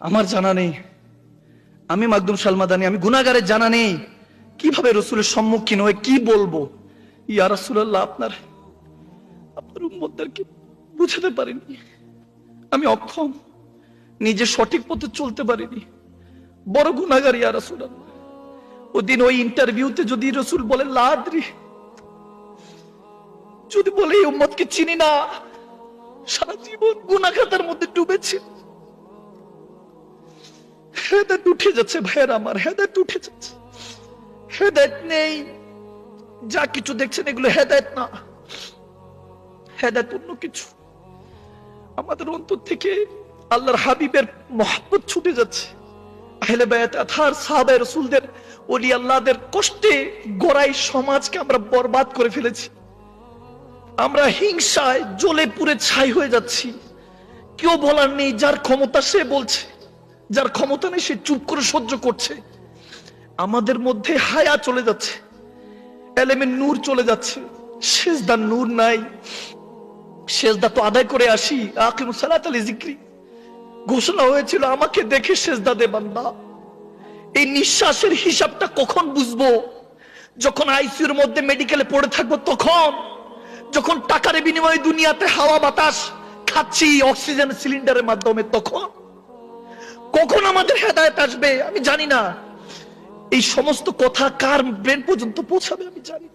আমার জানা নেই। আমি মাকদুম সালমাদানি, আমি গুনাগারের জানা নেই। কীভাবে রসুলের সম্মুখীন হয়ে কি বলব? ইয়া রাসূলুল্লাহ, আপনার আপনার উম্মতদেরকে বুঝাতে পারিনি। আমি অক্ষম, নিজে সঠিক পথে চলতে পারিনি। বড় গুনাগার ইয়া রাসূলুল্লাহ। ওদিন ওই ইন্টারভিউতে যদি রসুল বলে লাদ্রি, যদি বলে এই উম্মতকে চিনি না, সারা জীবন গুনাখাতার মধ্যে ডুবেছে। হেদায়ত উঠে যাচ্ছে ভাইয়ের আমার, হেদায়ত উঠে যাচ্ছে। হেদায়ত নেই। যা কিছু দেখছেন এগুলো হেদায়ত না। হেদায়ত অন্য কিছু। আমাদের অন্তর থেকে আল্লাহর হাবিবের মহাব্বত ছুটে যাচ্ছে। আহলে বায়াত আথার সাহাবায়ে রাসূলদের ওলি আল্লাহদের কষ্টে গড়াই সমাজকে আমরা বরবাদ করে ফেলেছি। আমরা হিংসায় জ্বলে পুড়ে ছাই হয়ে যাচ্ছি। কেউ বলার নেই, যার ক্ষমতা সে বলছে। যার ক্ষমতা নেই, সে চুপ করে সহ্য করছে। আমাদের মধ্যে হায়া চলে যাচ্ছে। এলেমের নূর চলে যাচ্ছে। শেষদার নূর নাই। শেষদা তো আদায় করে আসি। আকিম সালাত আলী জিক্রি ঘোষণা হয়েছিল, আমাকে দেখে শেষদা দে বান্দা। এই নিঃশ্বাসের হিসাবটা কখন বুঝব? যখন আইসিউর মধ্যে মেডিকেলে পড়ে থাকব তখন? যখন টাকার বিনিময়ে দুনিয়াতে হাওয়া বাতাস খাচ্ছি, অক্সিজেন সিলিন্ডারের মাধ্যমে, তখন? কখন আমাদের হেদায়ত আসবে, আমি জানি না। এই সমস্ত কথা কার ব্রেন পর্যন্ত পৌঁছাবে, আমি জানি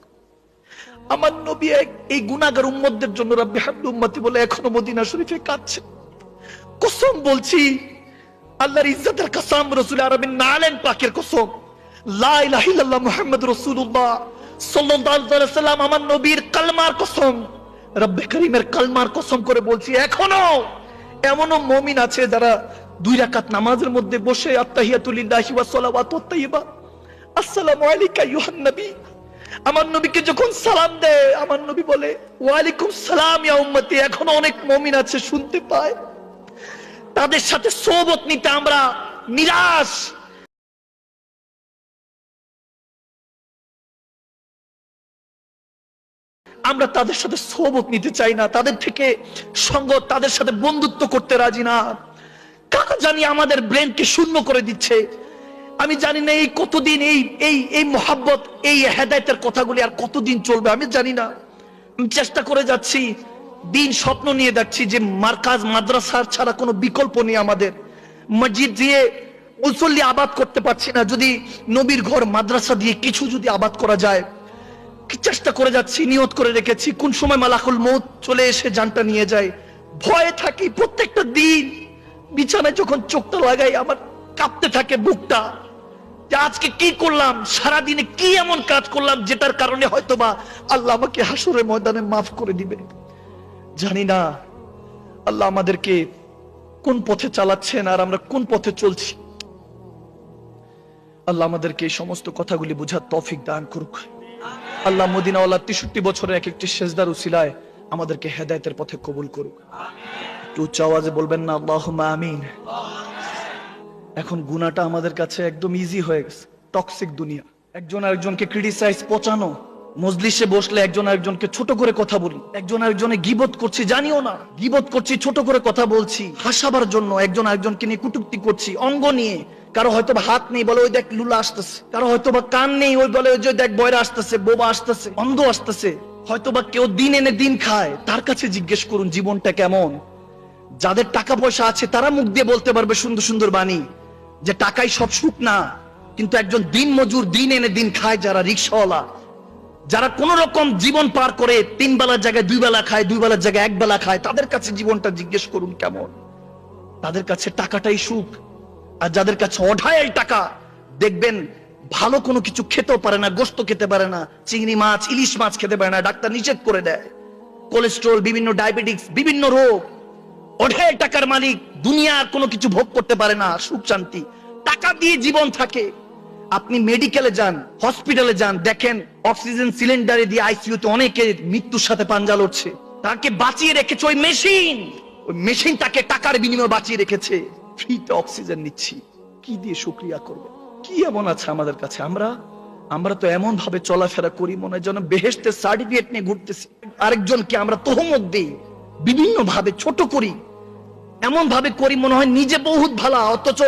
আমার নবী এই গুনাগার উম্মতদের জন্য রাব্বি হামদু উম্মতি বলে এখনও মদিনা শরীফে কাঁদছে। কসম বলছি, আল্লাহর ইজ্জতের কসম নালেন পাকের কসম। আমার নবীর কালমার কসম, রব্বে করিমের কালমার কসম করে বলছি, এখনও এমনও মমিন আছে যারা দুই রাকাত নামাজের মধ্যে বসে আত্তাহিয়াতুলিল্লাহি আমার নবীকে যখন সালাম দেয়, আমার নবী বলে, ওয়ালাইকুম সালাম, ইয়া উম্মতি, এখনও অনেক মুমিন আছে, শুনতে পায়। তাদের সাথে সোবত নিতে আমরা নিরাশ। আমরা তাদের সাথে সোবত নিতে চাই না, তাদের থেকে সঙ্গ, তাদের সাথে বন্ধুত্ব করতে রাজি না। কারা জানি আমাদের ব্রেনকে শূন্য করে দিচ্ছে? আমি জানি না এই কতদিন এই এই এই মোহাব্বত, এই হেদায়তের কথাগুলি আর কতদিন চলবে, আমি জানি না। আমি চেষ্টা করে যাচ্ছি, দিন স্বপ্ন নিয়ে যাচ্ছি যে মার্কাজ মাদ্রাসার ছাড়া কোনো বিকল্প নেই আমাদের। মসজিদ দিয়ে মুসল্লি আবাদ করতে পারছি না, যদি নবীর ঘর মাদ্রাসা দিয়ে কিছু যদি আবাদ করা যায়। চেষ্টা করে যাচ্ছি, নিয়ত করে রেখেছি, কোন সময় মালাকুল মৌত চলে এসে জানটা নিয়ে যায়। ভয়ে থাকি প্রত্যেকটা দিন। বিছানায় যখন চোখটা লাগাই, আমার কাঁপতে থাকে বুকটা। আজকে কি করলাম? সারা দিনে কি এমন কাজ করলাম যেটার কারণে হয়তোবা আল্লাহ আমাকে হাসুরের ময়দানে মাফ করে দিবে? জানি না আল্লাহ আমাদেরকে কোন পথে চালাচ্ছেন আর আমরা কোন পথে চলছি। আল্লাহ আমাদেরকে এই সমস্ত কথাগুলি বোঝার তফিক দান করুক। আল্লাহ মদিনাওয়ালা তেষট্টি বছরের এক একটি সেজদার উসিলায় আমাদেরকে হেদায়তের পথে কবুল করুক। একটু উচ্চ আওয়াজে বলবেন না আল্লাহ আমিন। এখন গুনাটা আমাদের কাছে একদম ইজি হয়ে গেছে। টক্সিক দুনিয়া। একজন আরেকজনকে ক্রিটিসাইজ পচানো। মজলিসে বসলে একজন আরেকজনকে ছোট করে কথা বলি। একজন আরেকজনে গিবত করছি, জানিও না। গিবত করছি, ছোট করে কথা বলছি। হাসাবার জন্য একজন আরেকজনকে নিয়ে কুটুক্তি করছি, অঙ্গ নিয়ে। কারও হয়তো হাত নেই বলে ওই দেখ লুলা আসতেছে। কারও হয়তো বা কান নেই ওই বলে ওই যে দেখ বয়রা আসতেছে, বোবা আসতেছে অন্ধ আসতেছে। হয়তো বা কেউ দিন এনে দিন খায়। তার কাছে জিজ্ঞেস করুন, জীবনটা কেমন? যাদের টাকা পয়সা আছে, তারা মুখ দিয়ে বলতে পারবে সুন্দর সুন্দর বাণী, যে টাকাই সব সুখ না। কিন্তু একজন দিন মজুর দিন এনে দিন খায় যারা রিক্সাওয়ালা। যারা কোন রকম জীবন পার করে, তিন বেলার জায়গায় দুই বেলা খায়, দুই বেলার জায়গায় এক বেলা খায়, তাদের কাছে জীবনটা জিজ্ঞেস করুন কেমন? তাদের কাছে টাকাটাই সুখ। আর যাদের কাছে অঢাই টাকা, দেখবেন ভালো কোনো কিছু খেতেও পারে না, গোস্ত খেতে পারে না, চিংড়ি মাছ, ইলিশ মাছ খেতে পারে না, ডাক্তার নিষেধ করে দেয়। কোলেস্ট্রল, বিভিন্ন ডায়াবেটিক্স, বিভিন্ন রোগ অঢেল টাকার মালিক দুনিয়ার কোনো কিছু ভোগ করতে পারে না, সুখ শান্তি। টাকা দিয়ে জীবন থাকে। আপনি মেডিকেলে যান হসপিটালে যান, দেখেন অক্সিজেন সিলিন্ডারে দিয়ে আইসিইউতে অনেকে মৃত্যুর সাথে পাঞ্জা লড়ছে। তাকে বাঁচিয়ে রেখেছে ওই মেশিন ওই মেশিন তাকে টাকার বিনিময়ে বাঁচিয়ে রেখেছে। ফ্রিতে অক্সিজেন নিচ্ছি। কি দিয়ে শুক্রিয়া করবে? কি এমন আছে আমাদের কাছে? আমরা আমরা তো এমন ভাবে চলাফেরা করি মনে হয় যেন বেহেস্তের সার্টিফিকেট নিয়ে ঘুরতেছি। আরেকজনকে আমরা তহমত দেই। বিভিন্ন ভাবে ছোট করি। এমন ভাবে করি মনে হয় নিজে বহুত ভালো, অথচ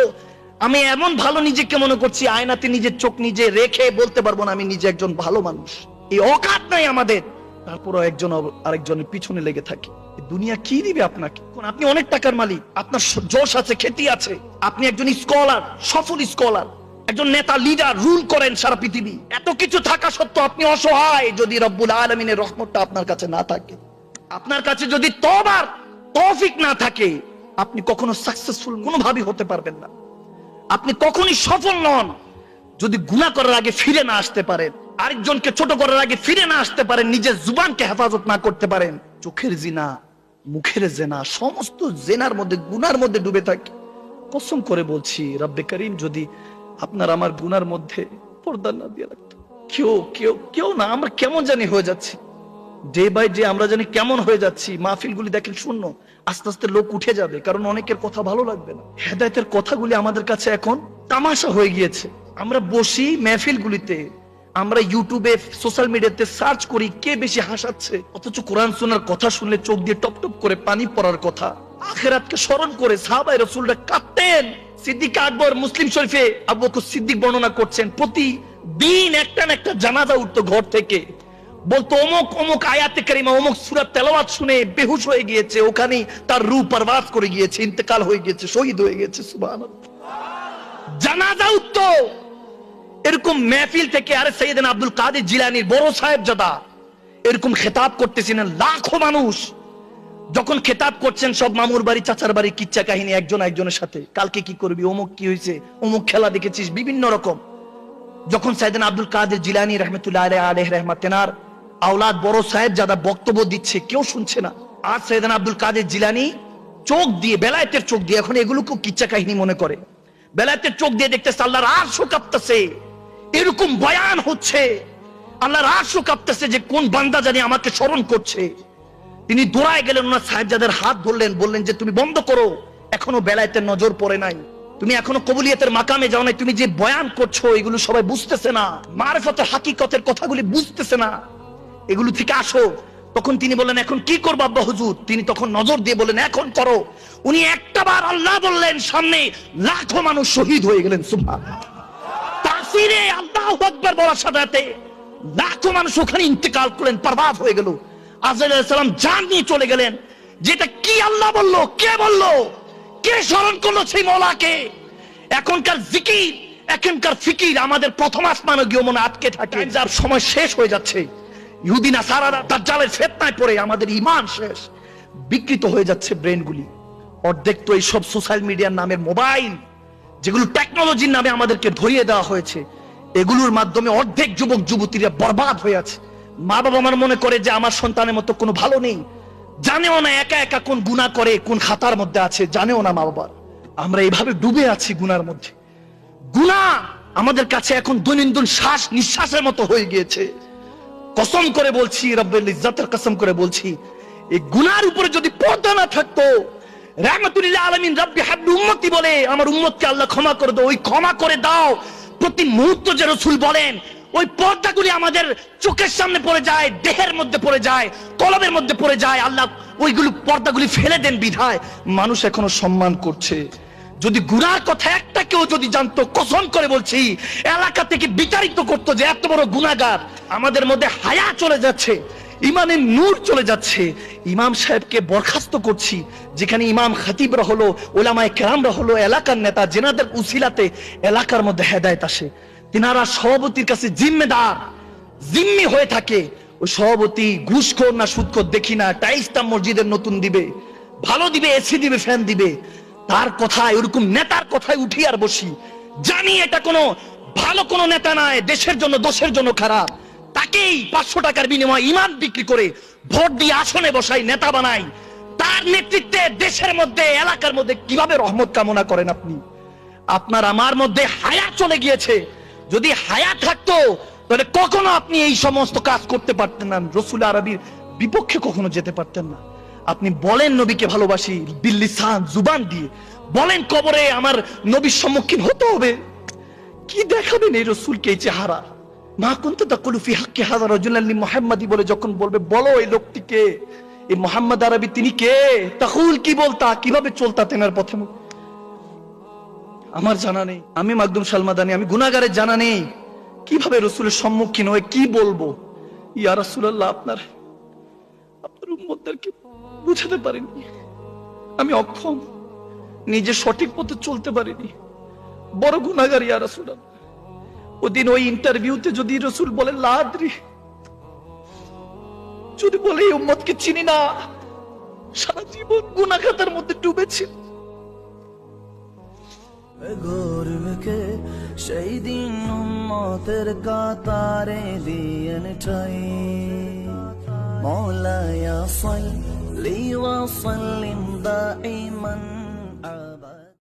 আমি এমন ভালো নিজেকে মনে করছি, আয়নাতে নিজের চোখ নিজে রেখে বলতে পারব না আমি নিজে একজন ভালো মানুষ। এই অকাত নাই আমাদের। তারপরও একজন আরেকজনের পিছনে লেগে থাকি। দুনিয়া কি দিবে আপনাকে? আপনি অনেক টাকার মালিক, আপনার যশ আছে খ্যাতি আছে। আপনি একজন স্কলার, সফল স্কলার, একজন নেতা, লিডার, রুল করেন সারা পৃথিবী। এত কিছু থাকা সত্ত্বেও আপনি অসহায়, যদি রব্বুল আলমিনের রহমতটা আপনার কাছে না থাকে। আপনার কাছে যদি তবার তৌফিক না থাকে, আপনি কখনো সাকসেসফুল কোনোভাবেই হতে পারবেন না। আপনি কখনই সফল নন। যদি গুনাহ করার আগে ফিরে না আসতে পারেন, আরেকজনকে ছোট করার আগে ফিরে না আসতে পারেন, নিজের জুবানকে হেফাজত না করতে পারেন, চোখের জিনা, মুখের জেনা, সমস্ত জেনার মধ্যে, গুনার মধ্যে ডুবে থাকি। কসম করে বলছি, রব্বে করিম, যদি আপনার আমার গুনার মধ্যে পর্দা না দিয়ে রাখতো কেউ কেউ কেউ না, আমরা কেমন জানি হয়ে যাচ্ছি। ডে বাই ডে আমরা জানি কেমন হয়ে যাচ্ছি। মাহফিলগুলি দেখেন শূন্য। আস্তে আস্তে লোক উঠে যাবে, কারণ অনেকের কথা ভালো লাগবে না। হেদায়তের কথাগুলি আমাদের কাছে এখন তামাশা হয়ে গিয়েছে। আমরা বসি মেহফিলগুলিতে। আমরা ইউটিউবে সোশ্যাল মিডিয়াতে সার্চ করি কে বেশি হাসাচ্ছে। অথচ কোরআন শোনার কথা শুনলে চোখ দিয়ে টপ টপ করে পানি পড়ার কথা। আখেরাতকে স্মরণ করে সাহাবাই রসুলরা কাঁদতেন। সিদ্দিক আকবর মুসলিম শরীফে আবু সিদ্দিক বর্ণনা করছেন প্রতি দিন একটা না একটা জানাজা উঠতো ঘর থেকে। বলতো, অমুক অমুক আয়াতে কারিমা, অমুক সুরাত তেলাওয়াত শুনে বেহুশ হয়ে গিয়েছে, ওখানেই তার রূপ পারবাস করে গিয়েছে, ইন্তেকাল হয়ে গিয়েছে, শহীদ হয়ে গেছে সুবহানাল্লাহ। জানাজা উঠতো। এরকম মেহফিল থেকে আরে সৈয়দিন আব্দুল কাদের জিলানির বড় সাহেব জাদা এরকম খেতাব করতেছিলেন লাখো মানুষ। যখন খেতাব করছেন, সব মামুর বাড়ি, চাচার বাড়ি, কিচ্ছা কাহিনী একজন একজনের সাথে। কালকে কি করবি, অমুক কি হয়েছে অমুক খেলা দেখেছিস, বিভিন্ন রকম। যখন সাইদিন আব্দুল কাদের জিলানি রহমতুল্লাহ আলহ রহমত তেনার আওলাদ বড় সাহেব যারা বক্তব্য দিচ্ছে, কেউ শুনছে না। আর সাইদিন আব্দুল কাদের জিলানি চোখ দিয়ে, বেলায়েতের চোখ দিয়ে, এখন এগুলোকেও কিচ্ছা কাহিনী মনে করে। বেলায়েতের চোখ দিয়ে দেখতেছে আল্লাহর আর কাঁপতেছে। এরকম বয়ান হচ্ছে। আল্লাহর আর কাঁপতেছে যে কোন বান্দা জানি আমাকে স্মরণ করছে। তিনি দৌড়ায় গেলেন, ওনার সাহেবজাদের হাত ধরলেন, বললেন যে, তুমি বন্ধ করো, এখনও বেলায়েতের নজর পড়ে নাই। তুমি এখনও কবুলিয়তের মাকামে যাও নাই। তুমি যে বয়ান করছ, এগুলো সবাই বুঝতেছে না। মারফতের হাকিকতের কথাগুলি বুঝতেছে না। এগুলো থেকে আসো। তখন তিনি বললেন এখন কি করব আব্বা হুজুর? তিনি তখন নজর দিয়ে বললেন এখন করো। উনি একটা বার আল্লাহ বললেন সামনে লাখো মানুষ শহীদ হয়ে গেলেন সুবহান তাফসিরে আল্লাহু আকবার বলার সাথে লাখো মানুষ ওখানে ইন্তেকাল করলেন বরবাদ হয়ে গেল। আজরাইল আলাইহিস সালাম জান নিয়ে চলে গেলেন। যেটা কি আল্লাহ বলল কে বলল কে স্মরণ করল সেই মৌলাকে? এখনকার জিকির এখনকার ফিকির আমাদের প্রথম আসমানে গিয়ে মনে আটকে থাকে। যার সময় শেষ হয়ে যাচ্ছে। ইহুদিনা সারারা দাজ্জালের ফেতনায় পড়ে আমাদের ইমান শেষ। বিকৃত হয়ে যাচ্ছে ব্রেনগুলি। অর্ধেক তো এইসব সোশ্যাল মিডিয়ার নামে মোবাইল, যেগুলো টেকনোলজির নামে আমাদেরকে ধরিয়ে দেওয়া হয়েছে। এগুলোর মাধ্যমে অর্ধেক যুবক, যুবতীরা বরবাদ হয়ে আছে। মা বাবা আমার মনে করে যে আমার সন্তানের মতো কোনো ভালো নেই। জানেও না একা একা কোন গুণা করে, কোন খাতার মধ্যে আছে, জানেও না মা বাবার। আমরা এইভাবে ডুবে আছি গুনার মধ্যে। গুণা আমাদের কাছে এখন দৈনন্দিন শ্বাস নিঃশ্বাসের মতো হয়ে গিয়েছে। কসম করে বলছি রব্বের ইজ্জাতের কসম করে বলছি, এই গুনার উপরে যদি পর্দা না থাকতো রাহমাতুল্লাহ আলামিন রব্বি হাবলি উম্মতি বলে, আমার উম্মতকে আল্লাহ ক্ষমা করে দাও, ওই ক্ষমা করে দাও। প্রতি মুহূর্ত যে রসুল বলেন, ওই পর্দাগুলি আমাদের চোখের সামনে পড়ে যায়, দেহের মধ্যে পড়ে যায় কলমের মধ্যে পড়ে যায়। আল্লাহ ওইগুলো পর্দাগুলি ফেলে দেন বিধায়, মানুষ এখনও সম্মান করছে। যদি গুনার কথা একটা কেউ যদি জানতো, কসম করে বলছি, এলাকা থেকে বিতাড়িত করতো যে এত বড় গুনাগার আমাদের মধ্যে হায়া চলে যাচ্ছে, ইমানের নূর চলে যাচ্ছে। ইমাম সাহেবকে বরখাস্ত করছি, যেখানে ইমাম খাতিবরা হলো, ওলামায় কেরামরা হলো, এলাকার নেতা, জেনাদের উসিলাতে এলাকার মধ্যে হেদায়ত আসে। তিনারা সভাপতির কাছে জিম্মেদার, জিম্মি হয়ে থাকে। ওই সভাপতি ঘুষখোর না সুদখোর দেখি না, টাইলসটা মসজিদের নতুন দিবে, ভালো দিবে, এসি দিবে, ফ্যান দিবে। তার কথায়, ওরকম নেতার কথায় উঠি আর বসি। জানি এটা কোনো ভালো কোনো নেতা নয়, দেশের জন্য, দোষের জন্য খারাপ। তাকেই পাঁচশো টাকার বিনিময়ে ইমান বিক্রি করে ভোট দিয়ে আসনে বসাই, নেতা বানাই। তার নেতৃত্বে দেশের মধ্যে, এলাকার মধ্যে কীভাবে রহমত কামনা করেন আপনি? আপনার আমার মধ্যে হায়া চলে গিয়েছে। যদি হায়া থাকতো, তাহলে কখনো আপনি এই সমস্ত কাজ করতে পারতেন না। রসুল আরবির বিপক্ষে কখনো যেতে পারতেন না। আপনি বলেন নবীকে ভালোবাসি বিল্লিসান জুবান দিয়ে। বলেন কবরে আমার নবীর সম্মুখীন হতে হবে। কি দেখাবেন এই রসুলকে এই চেহারা? মা কুন্ত তাকুলু ফি হাক্কি হাজার মুহাম্মাদি বলে যখন বলবে, বলো এই লোকটিকে। এই মোহাম্মদ আরবি তিনি কে? তাহুল কি বলতা? কীভাবে চলতা তেনার পথে? আমার জানা নেই। আমি মাকদুম সালমাদানি, আমি গুনাগারের জানা নেই। কীভাবে রসুলের সম্মুখীন হয়ে কি বলব? ইয়া রাসূলুল্লাহ আপনার আপনার উম্মতদেরকে বুঝাতে পারিনি। আমি অক্ষম, নিজে সঠিক পথে চলতে পারিনি। বড় গুনাগার ইয়া রাসূলুল্লাহ। ওদিন ওই ইন্টারভিউতে যদি রসুল বলে, লাদ্রি যদি বলে, এই উম্মতকে চিনি না সারা জীবন গুনাখাতার মধ্যে ডুবেছিল গর্বকে সেই দিন উম্মতের কাতারে দিয়েন ঠাই مولاي صل لي وسلم دائما